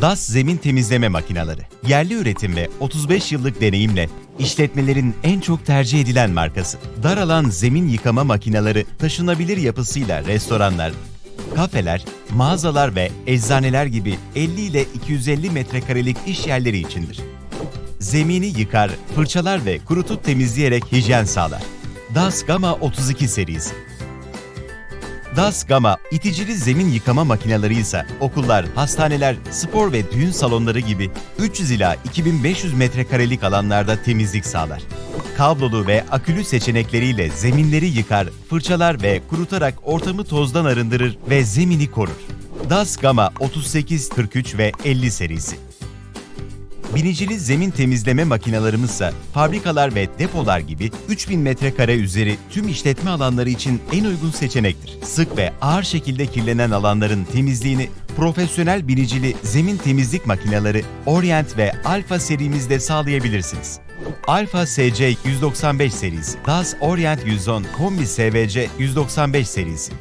DAS zemin temizleme makineleri. Yerli üretim ve 35 yıllık deneyimle işletmelerin en çok tercih edilen markası. Dar alan zemin yıkama makineleri taşınabilir yapısıyla restoranlar, kafeler, mağazalar ve eczaneler gibi 50 ile 250 metrekarelik iş yerleri içindir. Zemini yıkar, fırçalar ve kurutup temizleyerek hijyen sağlar. DAS Gamma 32 serisi. DAS Gamma iticili zemin yıkama makineleri ise okullar, hastaneler, spor ve düğün salonları gibi 300 ila 2500 metrekarelik alanlarda temizlik sağlar. Kablolu ve akülü seçenekleriyle zeminleri yıkar, fırçalar ve kurutarak ortamı tozdan arındırır ve zemini korur. DAS Gamma 38, 43 ve 50 serisi. Binicili zemin temizleme makinalarımızsa fabrikalar ve depolar gibi 3000 metrekare üzeri tüm işletme alanları için en uygun seçenektir. Sık ve ağır şekilde kirlenen alanların temizliğini profesyonel binicili zemin temizlik makineleri Orient ve Alpha serimizde sağlayabilirsiniz. Alpha SC 195 serisi, DAS Orient 110 Kombi SVC 195 serisi,